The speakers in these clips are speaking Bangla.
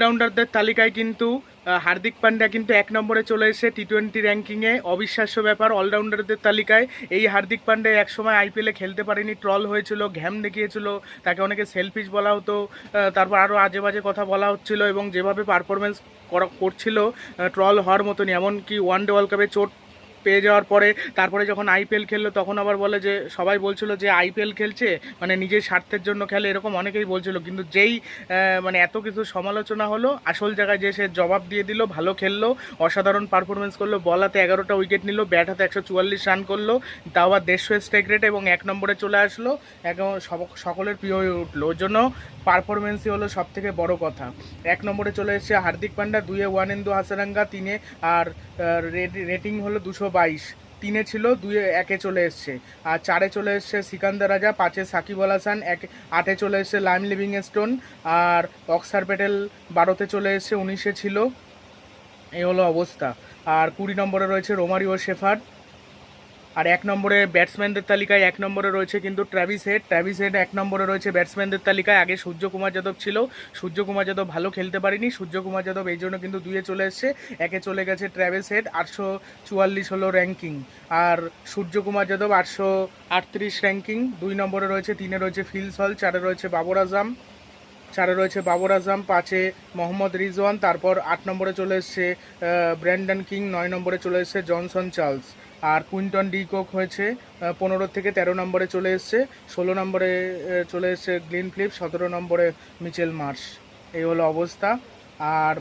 অলরাউন্ডারদের তালিকায় কিন্তু হার্দিক পান্ডিয়া কিন্তু এক নম্বরে চলে এসে টি টোয়েন্টি র্যাঙ্কিংয়ে। অবিশ্বাস্য ব্যাপার অলরাউন্ডারদের তালিকায় এই হার্দিক পান্ডিয়া একসময় আইপিএলে খেলতে পারেনি ট্রল হয়েছিল, ঘ্যাম দেখিয়েছিল, তাকে অনেকে সেলফিশ বলা হতো তারপর আরও আজে বাজে কথা বলা হচ্ছিল এবং যেভাবে পারফরমেন্স করা, করছিল ট্রল হওয়ার মতনই। এমনকি ওয়ান ডে ওয়ার্ল্ড কাপে চোট পেয়ে যাওয়ার পরে তারপরে যখন আইপিএল খেললো, তখন আবার বলে যে, সবাই বলছিল যে, আইপিএল খেলছে? মানে নিজের স্বার্থের জন্য খেলে, এরকম অনেকেই বলছিল। কিন্তু যেই মানে এত কিছু সমালোচনা হলো, আসল জায়গায় যে সে জবাব দিয়ে দিল, ভালো খেললো, অসাধারণ পারফরমেন্স করল বল হাতে এগারোটা উইকেট নিল ব্যাট হাতে একশো চুয়াল্লিশ রান করল, তাও আবার দেড়শো স্ট্রাইক রেট এবং এক নম্বরে চলে আসলো সব- সকলের প্রিয় হয়ে উঠল। ওর জন্য পারফরমেন্সই হলো সব থেকে বড় কথা। এক নম্বরে চলে এসেছে হার্দিক পান্ডা দুয়ে ওয়ানেন্দু হাসারাঙ্গা, তিনে আর রেটিং হলো দুশো বাইশ, তিনে ছিল দুই একে চলে এসছে। আর চারে চলে এসছে সিকান্দার রাজা, পাঁচে সাকিব আল হাসান, এক, আটে চলে এসছে লাইম লিভিং স্টোন আর অক্সার প্যাটেল বারোতে চলে এসছে, উনিশে ছিল। এই হলো অবস্থা। আর কুড়ি নম্বরে রয়েছে রোমারিও শেফার্ড। আর এক নম্বরে ব্যাটসম্যানদের তালিকায় এক নম্বরে রয়েছে কিন্তু ট্র্যাভিস হেড ট্র্যাভিস হেড এক নম্বরে রয়েছে ব্যাটসম্যানদের তালিকায়। আগে সূর্যকুমার যাদব ছিল। সূর্যকুমার যাদব ভালো খেলতে পারেনি। সূর্যকুমার যাদব এই জন্য কিন্তু দুয়ে চলে এসছে। একে চলে গেছে ট্র্যাভিস হেড আটশো চুয়াল্লিশ হলো র্যাঙ্কিং আর সূর্যকুমার যাদব আটশো আটত্রিশ র্যাঙ্কিং দুই নম্বরে রয়েছে, তিনে রয়েছে ফিলস হল চারে রয়েছে বাবর আজম চারে রয়েছে বাবর আজম পাঁচে মোহাম্মদ রিজওয়ান। তারপর আট নম্বরে চলে এসছে ব্র্যান্ডন কিং নয় নম্বরে চলে এসছে জনসন চার্লস আর কুইন্টন ডি কোক হয়েছে পনেরো থেকে তেরো নম্বরে চলে এসছে, ষোলো নম্বরে চলে এসছে গ্লিন ফ্লিপ সতেরো নম্বরে মিচেল মার্শ। এই হলো অবস্থা। আর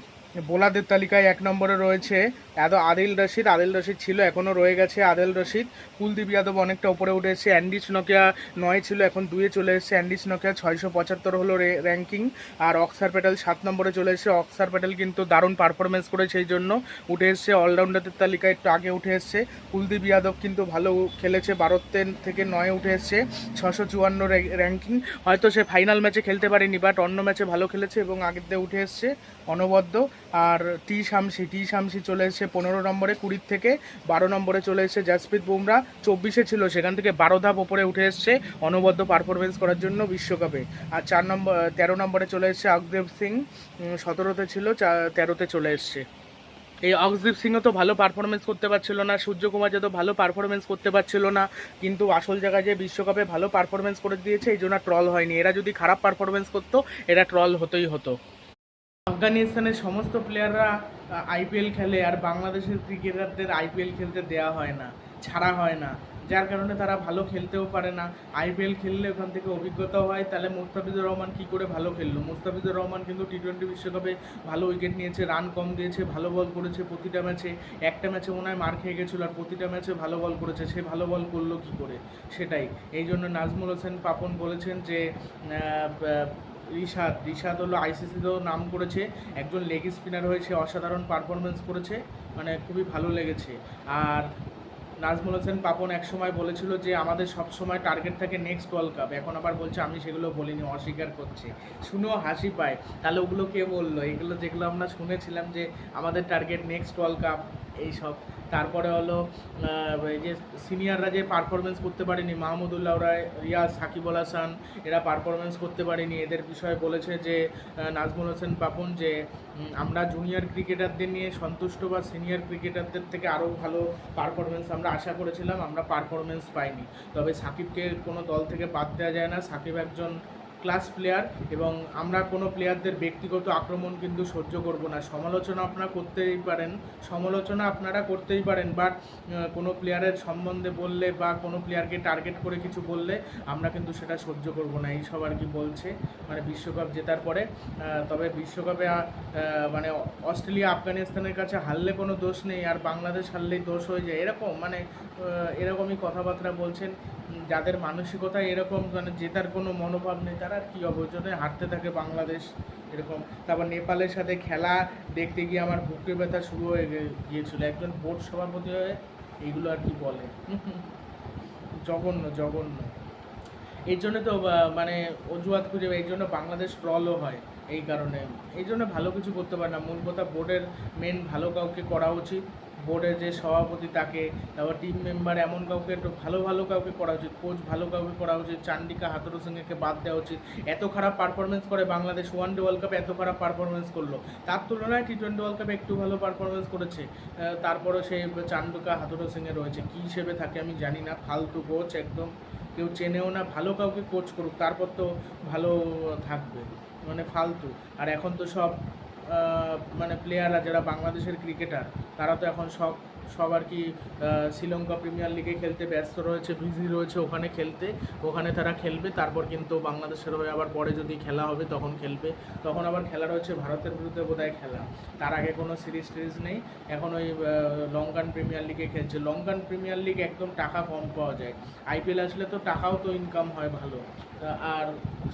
বোলাদের তালিকায় এক নম্বরে রয়েছে এত আদিল রশিদ আদিল রশিদ ছিল এখনও রয়ে গেছে আদিল রশিদ। কুলদীপ যাদব অনেকটা উপরে উঠে এসেছে। অ্যান্ডিস নোকিয়া নয় ছিল, এখন দুয়ে চলে এসেছে। অ্যান্ডিস নকিয়া ছয়শো পঁচাত্তর হলো র্যাঙ্কিং আর অক্সার প্যাটেল সাত নম্বরে চলে এসেছে। অক্সার প্যাটেল কিন্তু দারুণ পারফরমেন্স করে সেই জন্য। উঠে এসছে অলরাউন্ডারদের তালিকায় একটু আগে উঠে এসছে। কুলদীপ যাদব কিন্তু ভালো খেলেছে। বারোতে থেকে নয় উঠে এসছে ছশো চুয়ান্ন র্যাঙ্কিং হয়তো সে ফাইনাল ম্যাচে খেলতে পারেনি বাট অন্য ম্যাচে ভালো খেলেছে এবং আগের দিয়ে উঠে এসছে অনবদ্য। আর টি শামসি টি শামসি চলে এসেছে পনেরো নম্বরে, কুড়ির থেকে বারো নম্বরে চলে এসেছে জাসপ্রীত বুমরা। চব্বিশে ছিল, সেখান থেকে বারো ধাপ ওপরে উঠে এসছে অনবদ্য পারফরমেন্স করার জন্য বিশ্বকাপে। আর চার নম্বর তেরো নম্বরে চলে এসেছে অগ্দেব সিং সতেরোতে ছিল তেরোতে চলে এসছে। এই অক্সদীপ সিংও তো ভালো পারফরমেন্স করতে পারছিল না, সূর্যকুমার যাদব ভালো পারফরমেন্স করতে পারছিল না, কিন্তু আসল জায়গায় যে বিশ্বকাপে ভালো পারফরমেন্স করে দিয়েছে, এই জন্য ট্রল হয়নি। এরা যদি খারাপ পারফরমেন্স করতো, এরা ট্রল হতোই হতো। আফগানিস্তানের সমস্ত প্লেয়াররা আইপিএল খেলে আর বাংলাদেশের ক্রিকেটারদের আইপিএল খেলতে দেওয়া হয় না, ছাড়া হয় না। যার কারণে তারা ভালো খেলতেও পারে না। আইপিএল খেললে ওখান থেকে অভিজ্ঞতা হয়। তাহলে মুস্তাফিজুর রহমান কি করে ভালো খেললো? মুস্তাফিজুর রহমান কিন্তু টি টোয়েন্টি বিশ্বকাপে ভালো উইকেট নিয়েছে রান কম দিয়েছে, ভালো বল করেছে প্রতিটা ম্যাচে একটা ম্যাচে মনে হয় মার খেয়ে গেছিল আর প্রতিটা ম্যাচে ভালো বল করেছে। সে ভালো বল করল কি করে? সেটাই। এই জন্য নাজমুল হোসেন পাপন বলেছেন যে রিশাদ। রিশাদ হলো আইসিসিতেও নাম করেছে। একজন লেগ স্পিনার হয়েছে অসাধারণ পারফরমেন্স করেছে। মানে খুবই ভালো লেগেছে। আর নাজমুল হোসেন পাপন একসময় বলেছিল যে, আমাদের সব সময় টার্গেট থাকে নেক্সট ওয়ার্ল্ড কাপ এখন আবার বলছে, আমি সেগুলো বলিনি, অস্বীকার করছে। শুনেও হাসি পায়। তাহলে ওগুলো কে বলল? এগুলো যেগুলো আমরা শুনেছিলাম যে, আমাদের টার্গেট নেক্সট ওয়ার্ল্ড কাপ এইসব। তারপরে হলো এই যে সিনিয়ররা যে পারফরমেন্স করতে পারেনি মাহমুদুল্লাহ রায় রিয়াজ, সাকিবুল হাসান, এরা পারফরমেন্স করতে পারেনি। এদের বিষয়ে বলেছে যে নাজমুল হোসেন পাপন যে আমরা জুনিয়র ক্রিকেটারদের নিয়ে সন্তুষ্ট বা সিনিয়র ক্রিকেটারদের থেকে আরও ভালো পারফরমেন্স আমরা আশা করেছিলাম, আমরা পারফরমেন্স পাইনি। তবে সাকিবকে কোনো দল থেকে বাদ দেওয়া যায় না। সাকিব একজন ক্লাস প্লেয়ার এবং আমরা কোনো প্লেয়ারদের ব্যক্তিগত আক্রমণ কিন্তু সহ্য করব না। সমালোচনা আপনারা করতেই পারেন, সমালোচনা আপনারা করতেই পারেন বাট কোনো প্লেয়ারের সম্বন্ধে বললে বা কোনো প্লেয়ারকে টার্গেট করে কিছু বললে আমরা কিন্তু সেটা সহ্য করব না, এই সব আর কি বলছে মানে বিশ্বকাপ জেতার পরে। তবে বিশ্বকাপে মানে অস্ট্রেলিয়া আফগানিস্তানের কাছে হারলে কোনো দোষ নেই, আর বাংলাদেশ হারলেই দোষ হয়ে যায়, এরকম মানে এরকমই কথাবার্তা বলছেন যাদের মানসিকতা এরকম মানে জেতার কোনো মনোভাব নেই, তারা কী জন্যই হারতে থাকে বাংলাদেশ, এরকম। তারপর নেপালের সাথে খেলা দেখতে গিয়ে আমার বুকে ব্যথা শুরু হয়ে গিয়েছিল। একজন বোর্ড সভাপতি হয়ে এইগুলো আর কি বলে। জঘন্য জঘন্য। এই জন্য তো মানে অজুহাত খুঁজে এই জন্য বাংলাদেশ ট্রলও হয় এই কারণে। এই জন্য ভালো কিছু করতে পারে না। মূল কথা বোর্ডের মেন ভালো কাউকে করা উচিত। বোর্ডের যে সভাপতি তাকে, তারপর টিম মেম্বার এমন কাউকে একটু ভালো ভালো কাউকে করা উচিত কোচ ভালো কাউকে করা উচিত, চান্ডিকা হাতুরু সিংকে বাদ দেওয়া উচিত। এত খারাপ পারফরমেন্স করে বাংলাদেশ ওয়ান ডে ওয়ার্ল্ড কাপে এত খারাপ পারফরমেন্স করল। তার তুলনায় টি টোয়েন্টি ওয়ার্ল্ড কাপে একটু ভালো পারফরমেন্স করেছে। তারপরেও সেই চান্ডিকা হাতুরু সিংয়ে রয়েছে। কী হিসেবে থাকে আমি জানি না, ফালতু কোচ একদম। কেউ চেনেও না, ভালো কাউকে কোচ করুক, তারপর তো ভালো থাকবে। মানে ফালতু। আর এখন তো সব মানে প্লেয়াররা যারা বাংলাদেশের ক্রিকেটার তারা তো এখন সব সব আর কি শ্রীলঙ্কা প্রিমিয়ার লিগে খেলতে ব্যস্ত রয়েছে বিজি রয়েছে ওখানে খেলতে। ওখানে তারা খেলবে, তারপর কিন্তু বাংলাদেশের হয়ে আবার পরে যদি খেলা হবে তখন খেলবে। তখন আবার খেলা রয়েছে, ভারতের বিরুদ্ধে বোধহয় খেলা। তার আগে কোনো সিরিজ টিরিজ নেই। এখন ওই লঙ্কান প্রিমিয়ার লিগে খেলছে। লঙ্কান প্রিমিয়ার লিগ একদম টাকা কম পাওয়া যায়। আইপিএল আসলে তো টাকাও তো ইনকাম হয় ভালো। আর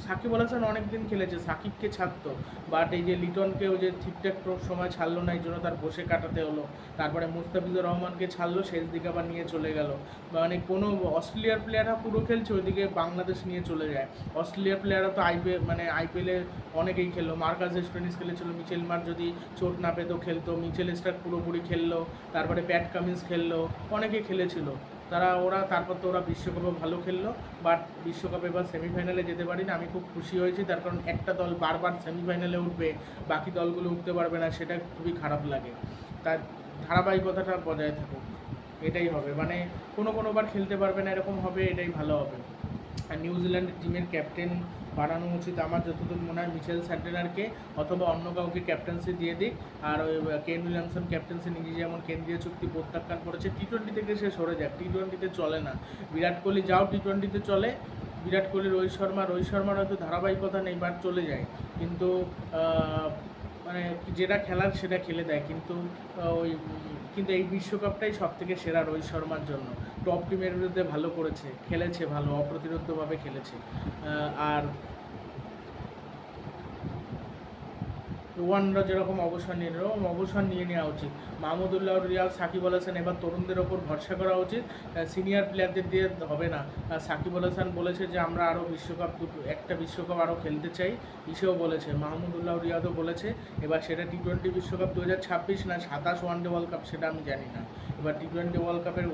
সাকিব আল হাসান অনেক দিন খেলেছে, সাকিবকে ছাড়তো। বাট এই যে লিটনকেও যে ঠিকঠাক সময় ছাড়লো না, এই জন্য তার বসে কাটাতে হলো। তারপরে মুস্তাফিজুর রহমানকে ছাড়লো, শেষ দিকে আবার নিয়ে চলে গেল। মানে কোনো অস্ট্রেলিয়ার প্লেয়াররা পুরো খেলছে, ওইদিকে বাংলাদেশ নিয়ে চলে যায়। অস্ট্রেলিয়ার প্লেয়াররা তো আইপিএল মানে আইপিএলে অনেকেই খেললো। মার্কাস স্টোনিস খেলেছিল, মিচেল মার যদি চোট না পেতো খেলতো, মিচেল স্টার পুরোপুরি খেললো। তারপরে প্যাট কামিন্স খেললো, অনেকে খেলেছিল। তারা ওরা, তারপর তো ওরা বিশ্বকাপে ভালো খেললো বাট বিশ্বকাপে বা সেমিফাইনালে যেতে পারিনি। আমি খুব খুশি হয়েছি, তার কারণ একটা দল বারবার সেমিফাইনালে উঠবে, বাকি দলগুলো উঠতে পারবে না, সেটা খুবই খারাপ লাগে। তার ধারাবাহিকতাটা বজায় থাকুক, এটাই হবে। মানে কোনো কোনোবার খেলতে পারবে না, এরকম হবে, এটাই ভালো হবে। আর নিউজিল্যান্ড টিমের ক্যাপ্টেন বানানো উচিত। আমার যতদূর মনে হয় মিচেল স্যান্টেনারকে অথবা অন্য কাউকে ক্যাপ্টেন্সি দিয়ে দিক। আর ওই কেন উইলিয়ামসন ক্যাপ্টেন্সি নিজে যেমন কেন্দ্রীয় চুক্তি প্রত্যাখ্যান করেছে টি টোয়েন্টি থেকে সে সরে যাক। টি টোয়েন্টিতে চলে না। বিরাট কোহলি যাও টি টোয়েন্টিতে চলে। বিরাট কোহলি রোহিত শর্মা, রোহিত শর্মার হয়তো ধারাবাহিকতা নেই বাট চলে যায়। কিন্তু মানে যেটা খেলার সেটা খেলে দেয়। কিন্তু ওই কিন্তু এই বিশ্বকাপটাই সব থেকে সেরা রোহিত শর্মার জন্য। টপ টিমের বিরুদ্ধে ভালো করেছে, খেলেছে ভালো অপ্রতিরোধ্যভাবে খেলেছে। আর রোয়ানরা যেরকম অবসর নিয়ে নিল অবসর নিয়ে নেওয়া উচিত। মাহমুদুল্লাহ রিয়াল, সাকিব আল হাসান এবার তরুণদের ওপর ভরসা করা উচিত। সিনিয়র প্লেয়ারদের দিয়ে হবে না। সাকিব আল হাসান বলেছে যে, আমরা আরও বিশ্বকাপ দুটো একটা বিশ্বকাপ আরও খেলতে চাই, ইসেও বলেছে। মাহমুদুল্লাহ রিয়াদও বলেছে, এবার সেটা টি টোয়েন্টি বিশ্বকাপ দু হাজার ছাব্বিশ না, সাতাশ ওয়ানডে ওয়ার্ল্ড কাপ সেটা আমি জানি না। এবার টি টোয়েন্টি ওয়ার্ল্ড কাপের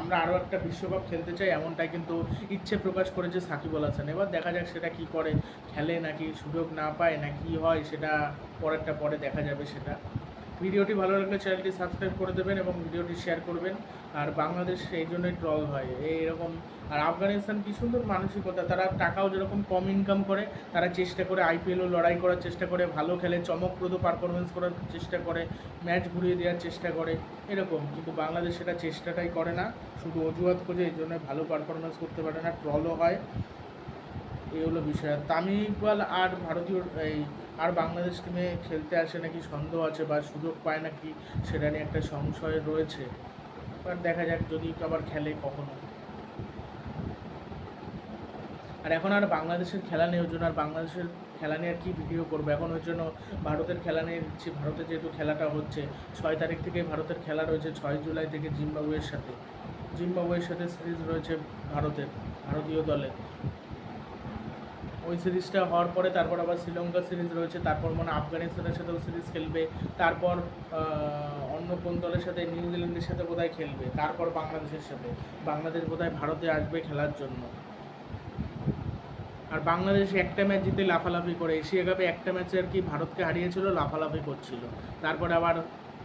আমরা আরও একটা বিশ্বকাপ খেলতে চাই, এমনটাই কিন্তু ইচ্ছে প্রকাশ করেছে সাকিব আল হাসান। এবার দেখা যাক সেটা কি করে, খেলে নাকি সুযোগ না পায়, না কি হয়, সেটা পরেরটা পরে দেখা যাবে সেটা। ভিডিওটি ভালো লাগলে চ্যানেলটি সাবস্ক্রাইব করে দেবেন এবং ভিডিওটি শেয়ার করবেন। আর বাংলাদেশ এই জন্যই ট্রল হয়। এই এরকম আর আফগানিস্তান কি সুন্দর মানসিকতা, তারা টাকাও যেরকম কম ইনকাম করে, তারা চেষ্টা করে আইপিএলও লড়াই করার চেষ্টা করে, ভালো খেলে চমকপ্রদ পারফরমেন্স করার চেষ্টা করে ম্যাচ ঘুরিয়ে দেওয়ার চেষ্টা করে, এরকম। কিন্তু বাংলাদেশ সেটা চেষ্টাটাই করে না। শুধু অজুহাত খোঁজে, এই জন্য ভালো পারফরমেন্স করতে পারে না, ট্রলও হয়। এই হলো বিষয়। আর তামিম ইকবাল আর ভারতীয়, এই আর বাংলাদেশ টিমে খেলতে আসে নাকি সন্দেহ আছে বা সুযোগ পায় নাকি সেটা নিয়ে একটা সংশয় রয়েছে? এবার দেখা যাক যদি আবার খেলে কখনো। আর এখন আর বাংলাদেশের খেলা নেই, ওই জন্য আর বাংলাদেশের খেলা নিয়ে আর কি ভিডিও করব? এখন ওই জন্য ভারতের খেলা নিয়ে দিচ্ছি ভারতে যেহেতু খেলাটা হচ্ছে, ছয় তারিখ থেকে ভারতের খেলা রয়েছে, ছয় জুলাই থেকে জিম্বাবুয়ের সাথে। জিম্বাবুয়ের সাথে সিরিজ রয়েছে ভারতের, ভারতীয় দলের। ওই সিরিজটা হওয়ার পরে তারপর আবার শ্রীলঙ্কা সিরিজ রয়েছে, তারপর মানে আফগানিস্তানের সাথেও সিরিজ খেলবে, তারপর অন্য কোন দলের সাথে নিউজিল্যান্ডের সাথে বোধহয় খেলবে, তারপর বাংলাদেশের সাথে। বাংলাদেশ বোধহয় ভারতে আসবে খেলার জন্য। আর বাংলাদেশ একটা ম্যাচ জিতে লাফালাফি করে, এশিয়া কাপে একটা ম্যাচে আর কি ভারতকে হারিয়েছিল, লাফালাফি করছিল। তারপরে আবার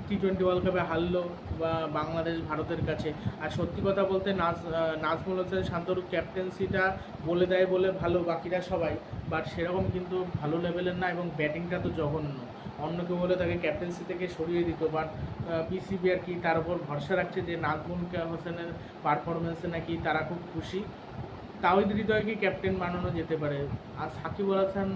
টি টোয়েন্টি ওয়ার্ল্ড কাপে হারলো বা বাংলাদেশ ভারতের কাছে। আর সত্যি কথা বলতে নাজ নাজমুল হোসেন শান্তরু ক্যাপ্টেন্সিটা বলে দেয় বলে ভালো বাকিরা সবাই। বাট সেরকম কিন্তু ভালো লেভেলের না এবং ব্যাটিংটা তো জঘন্য। অন্য কেউ বলে তাকে ক্যাপ্টেন্সি থেকে সরিয়ে দিত। বাট পিসিবি আর কি তার উপর ভরসা রাখছে যে নাজমুল হোসেনের পারফরমেন্সে নাকি তারা খুব খুশি। তাওহিদ হৃদয়কে ক্যাপ্টেন বানানো যেতে পারে। আর সাকিব আল হাসান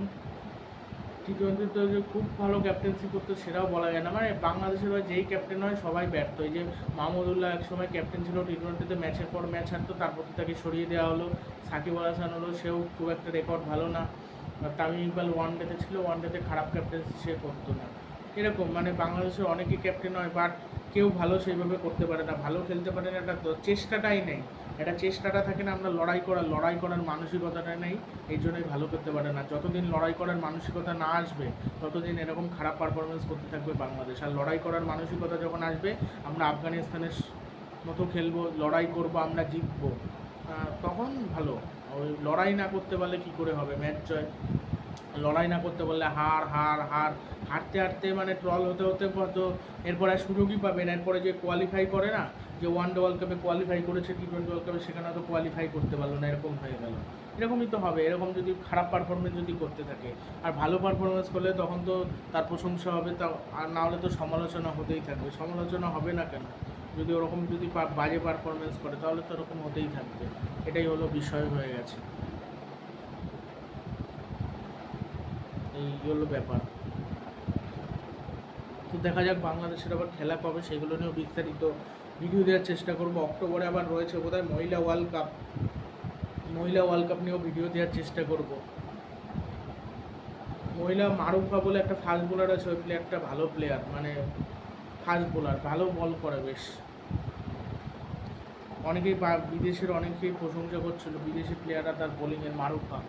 টি টোয়েন্টিতে যে খুব ভালো ক্যাপ্টেন্সি করতো সেটাও বলা যায় না। মানে বাংলাদেশের যেই ক্যাপ্টেন হয় সবাই ব্যর্থ। এই যে মাহমুদুল্লাহ একসময় ক্যাপ্টেন ছিল টি টোয়েন্টিতে ম্যাচের পর ম্যাচ হারতো, তারপর তাকে সরিয়ে দেওয়া হলো। সাকিব আল হাসান হলো, সেও খুব একটা রেকর্ড ভালো না। তামিম ইকবাল ওয়ান ডেতে ছিল ওয়ান ডেতে খারাপ ক্যাপ্টেন্সি সে করতো না। এরকম মানে বাংলাদেশের অনেকেই ক্যাপ্টেন হয় বাট কেউ ভালো সেইভাবে করতে পারে না, ভালো খেলতে পারে না একটা চেষ্টাটাই নেই। এটা চেষ্টাটা থাকে না, আমরা লড়াই করার লড়াই করার মানসিকতাটা নেই, এই জন্যই ভালো করতে পারে না। যতদিন লড়াই করার মানসিকতা না আসবে, ততদিন এরকম খারাপ পারফরমেন্স করতে থাকবে বাংলাদেশ। আর লড়াই করার মানসিকতা যখন আসবে, আমরা আফগানিস্তানের মতো খেলব, লড়াই করব, আমরা জিতবো তখন ভালো। ওই লড়াই না করতে পারলে কি করে হবে? ম্যাচ জয় লড়াই না করতে পারলে হার হার হার। হারতে হারতে মানে ট্রল হতে হতে হয়তো এরপরে আর সুযোগই পাবে না। এরপরে যে কোয়ালিফাই করে না, যে ওয়ান ডে ওয়ার্ল্ড কাপে কোয়ালিফাই করেছে টি টোয়েন্টি ওয়ার্ল্ড কাপে সেখানে হয়তো কোয়ালিফাই করতে পারল না, এরকম হয়ে গেল। এরকমই তো হবে। এরকম যদি খারাপ পারফরমেন্স যদি করতে থাকে, আর ভালো পারফরমেন্স করলে তখন তো তার প্রশংসা হবে, তা আর না হলে তো সমালোচনা হতেই থাকবে। সমালোচনা হবে না কেন? যদি ওরকম যদি বাজে পারফরমেন্স করে, তাহলে তো ওরকম হতেই থাকবে। এটাই হলো বিষয় হয়ে গেছে। এই হলো ব্যাপার। তো দেখা যাক বাংলাদেশের আবার খেলা কবে, সেগুলো নিয়েও বিস্তারিত ভিডিও দেওয়ার চেষ্টা করব। অক্টোবরে আবার রয়েছে বোধহয় মহিলা ওয়ার্ল্ড কাপ মহিলা ওয়ার্ল্ড কাপ নিয়েও ভিডিও দেওয়ার চেষ্টা করব। মহিলা মারুফা বলে একটা ফাস্ট বোলার আছে, ওই প্লেয়ারটা ভালো প্লেয়ার মানে ফাস্ট বোলার ভালো বল করে বেশ। অনেকেই বিদেশের অনেকেই প্রশংসা করছিল, বিদেশি প্লেয়াররা তার বোলিংয়ের মারুফা।